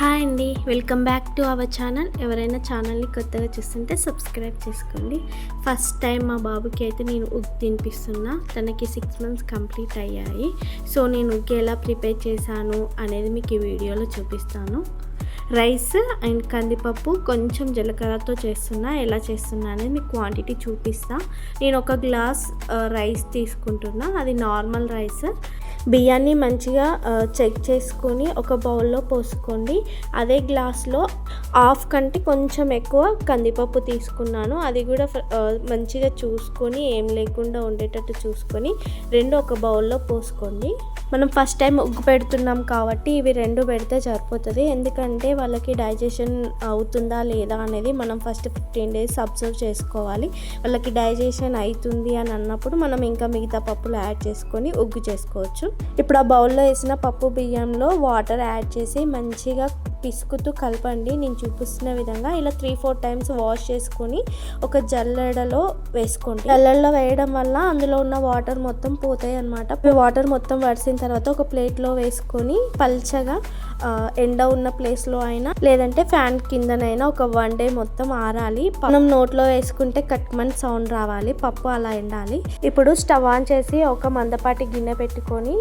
Hi అండి. Welcome back to our channel. ఎవరైనా ఛానల్ని కొత్తగా చూస్తుంటే సబ్స్క్రైబ్ చేసుకోండి. ఫస్ట్ టైం మా బాబుకి అయితే నేను ఉగ్ తినిపిస్తున్నా. తనకి సిక్స్ మంత్స్ కంప్లీట్ అయ్యాయి. సో నేను ఉగ్గు ఎలా ప్రిపేర్ చేశాను అనేది మీకు ఈ వీడియోలో చూపిస్తాను. రైస్ అండ్ కందిపప్పు కొంచెం జీలకర్రతో చేస్తున్నా. ఎలా చేస్తున్నా అనేది మీకు క్వాంటిటీ చూపిస్తా. నేను ఒక గ్లాస్ రైస్ తీసుకుంటున్నా. అది నార్మల్ రైస్. బియ్యాన్ని మంచిగా చెక్ చేసుకొని ఒక బౌల్లో పోసుకోండి. అదే గ్లాస్లో హాఫ్ కంటే కొంచెం ఎక్కువ కందిపప్పు తీసుకున్నాను. అది కూడా మంచిగా చూసుకొని ఏం లేకుండా ఉండేటట్టు చూసుకొని రెండు ఒక బౌల్లో పోసుకోండి. మనం ఫస్ట్ టైం ఉగ్గు పెడుతున్నాం కాబట్టి ఇవి రెండు పెడితే సరిపోతుంది. ఎందుకంటే వాళ్ళకి డైజెషన్ అవుతుందా లేదా అనేది మనం ఫస్ట్ ఫిఫ్టీన్ డేస్ అబ్జర్వ్ చేసుకోవాలి. వాళ్ళకి డైజెషన్ అవుతుంది అని అన్నప్పుడు మనం ఇంకా మిగతా పప్పులు యాడ్ చేసుకొని ఉగ్గు చేసుకోవచ్చు. ఇప్పుడు ఆ బౌల్లో వేసిన పప్పు బియ్యంలో వాటర్ యాడ్ చేసి మంచిగా పిసుకుతూ కలపండి. నేను చూపిస్తున్న విధంగా ఇలా త్రీ ఫోర్ టైమ్స్ వాష్ చేసుకొని ఒక జల్లెడలో వేసుకోండి. జల్లెడలో వేయడం వల్ల అందులో ఉన్న వాటర్ మొత్తం పోతాయి అనమాట వాటర్ మొత్తం వడిసిన తర్వాత ఒక ప్లేట్లో వేసుకొని పల్చగా ఎండ ఉన్న ప్లేస్లో అయినా లేదంటే ఫ్యాన్ కిందనైనా ఒక వన్ డే మొత్తం ఆరాలి. మనం నోట్లో వేసుకుంటే కట్మన్ సౌండ్ రావాలి పప్పు అలా ఎండాలి. ఇప్పుడు స్టవ్ ఆన్ చేసి ఒక మందపాటి గిన్నె పెట్టుకొని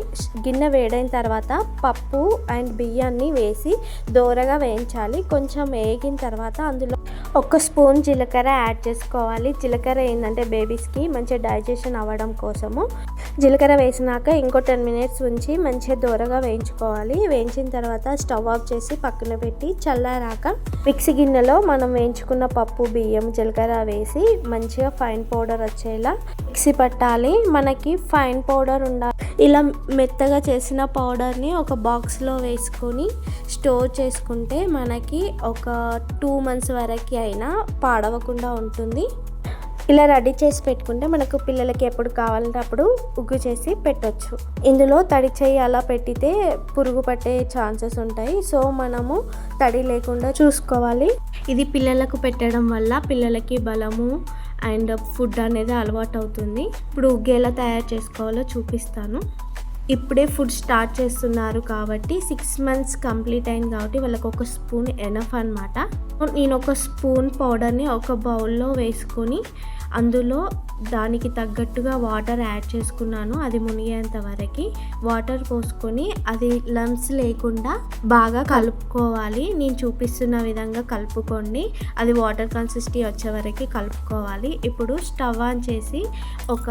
గిన్నె వేడైన తర్వాత పప్పు అండ్ బియ్యాన్ని వేసి దోరగా వేయించాలి. కొంచెం వేగిన తర్వాత అందులో ఒక స్పూన్ జీలకర్ర యాడ్ చేసుకోవాలి. జీలకర్ర ఏంటంటే బేబీస్కి మంచిగా డైజెషన్ అవ్వడం కోసము. జీలకర్ర వేసినాక ఇంకో టెన్ మినిట్స్ ఉంచి మంచిగా దోరగా వేయించుకోవాలి. వేయించిన తర్వాత స్టవ్ ఆఫ్ చేసి పక్కన పెట్టి చల్లారాక మిక్సీ గిన్నెలో మనం వేయించుకున్న పప్పు బియ్యం జీలకర్ర వేసి మంచిగా ఫైన్ పౌడర్ వచ్చేలా మిక్సీ పట్టాలి. మనకి ఫైన్ పౌడర్ ఉండాలి. ఇలా మెత్తగా చేసిన పౌడర్ని ఒక బాక్స్లో వేసుకొని స్టోర్ చేసుకుంటే మనకి ఒక టూ మంత్స్ వరకు అయినా పాడవకుండా ఉంటుంది. ఇలా రెడీ చేసి పెట్టుకుంటే మనకు పిల్లలకి ఎప్పుడు కావాలంటే అప్పుడు ఉగ్గు చేసి పెట్టవచ్చు ఇందులో తడి చేయి అలా పెట్టితే పురుగు పట్టే ఛాన్సెస్ ఉంటాయి. సో మనము తడి లేకుండా చూసుకోవాలి. ఇది పిల్లలకు పెట్టడం వల్ల పిల్లలకి బలము అండ్ ఫుడ్ అనేది అలవాటు అవుతుంది ఇప్పుడు ఉగ్గు ఎలా తయారు చేసుకోవాలో చూపిస్తాను. ఇప్పుడే ఫుడ్ స్టార్ట్ చేస్తున్నారు కాబట్టి సిక్స్ మంత్స్ కంప్లీట్ అయింది కాబట్టి వాళ్ళకి ఒక స్పూన్ ఎనఫ్ అనమాట నేను ఒక స్పూన్ పౌడర్ని ఒక బౌల్లో వేసుకొని అందులో దానికి తగ్గట్టుగా వాటర్ యాడ్ చేసుకున్నాను. అది మునిగేంత వరకు వాటర్ పోసుకొని అది లంప్స్ లేకుండా బాగా కలుపుకోవాలి. నేను చూపిస్తున్న విధంగా కలుపుకోండి. అది వాటర్ కన్సిస్టీ వచ్చే వరకు కలుపుకోవాలి. ఇప్పుడు స్టవ్ ఆన్ చేసి ఒక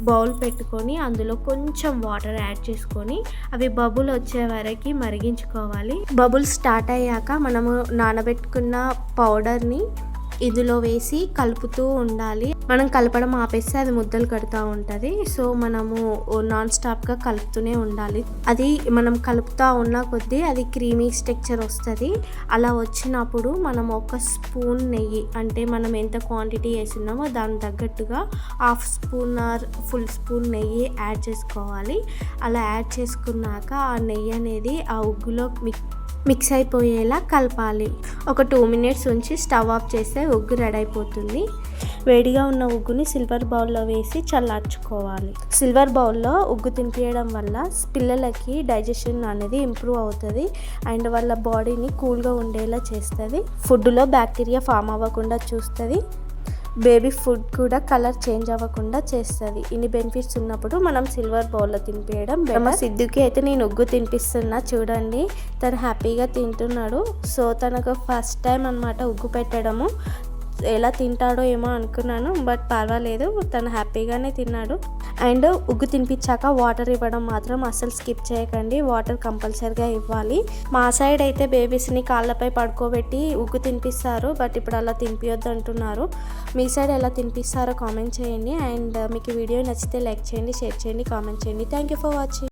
బౌల్ పెట్టుకొని అందులో కొంచెం వాటర్ యాడ్ చేసుకొని అవి బబుల్ వచ్చే వరకు మరిగించుకోవాలి. బబుల్ స్టార్ట్ అయ్యాక మనము నానబెట్టుకున్న పౌడర్ని ఇందులో వేసి కలుపుతూ ఉండాలి. మనం కలపడం ఆపేస్తే అది ముద్దలు కడుతూ ఉంటుంది. సో మనము నాన్ స్టాప్గా కలుపుతూనే ఉండాలి. అది మనం కలుపుతూ ఉన్న కొద్దీ అది క్రీమీ స్ట్రక్చర్ వస్తుంది. అలా వచ్చినప్పుడు మనం ఒక స్పూన్ నెయ్యి అంటే మనం ఎంత క్వాంటిటీ వేస్తున్నామో దాని తగ్గట్టుగా half spoon or full spoon నెయ్యి యాడ్ చేసుకోవాలి. అలా యాడ్ చేసుకున్నాక ఆ నెయ్యి అనేది ఆ ఉగ్గులో మిక్ మిక్స్ అయిపోయేలా కలపాలి. ఒక టూ మినిట్స్ ఉంచి స్టవ్ ఆఫ్ చేస్తే ఉగ్గు రెడీ అయిపోతుంది వేడిగా ఉన్న ఉగ్గుని సిల్వర్ బౌల్లో వేసి చల్లార్చుకోవాలి. సిల్వర్ బౌల్లో ఉగ్గు తినిపించడం వల్ల పిల్లలకి డైజెషన్ అనేది ఇంప్రూవ్ అవుతుంది. అండ్ వాళ్ళ బాడీని కూల్గా ఉండేలా చేస్తుంది. ఫుడ్లో బ్యాక్టీరియా ఫామ్ అవ్వకుండా చూస్తుంది. బేబీ ఫుడ్ కూడా కలర్ చేంజ్ అవ్వకుండా చేస్తుంది. ఇన్ని బెనిఫిట్స్ ఉన్నప్పుడు మనం సిల్వర్ బౌల్లో తినిపించడం మా సిద్ధుకి అయితే నేను ఉగ్గు తినిపిస్తున్నా చూడండి. తను హ్యాపీగా తింటున్నాడు. సో తనకు ఫస్ట్ టైం అనమాట ఉగ్గు పెట్టడము. ఎలా తింటాడో ఏమో అనుకున్నాను బట్ పర్వాలేదు తను హ్యాపీగానే తిన్నాడు. అండ్ ఉగ్గు తినిపించాక వాటర్ ఇవ్వడం మాత్రం అస్సలు స్కిప్ చేయకండి వాటర్ కంపల్సరిగా ఇవ్వాలి. మా సైడ్ అయితే బేబీస్ని కాళ్ళపై పడుకోబెట్టి ఉగ్గు తినిపిస్తారు బట్ ఇప్పుడు అలా తినిపించొద్దు అంటున్నారు. మీ సైడ్ ఎలా తినిపిస్తారో కామెంట్ చేయండి అండ్ మీకు వీడియో నచ్చితే లైక్ చేయండి షేర్ చేయండి కామెంట్ చేయండి. Thank you for watching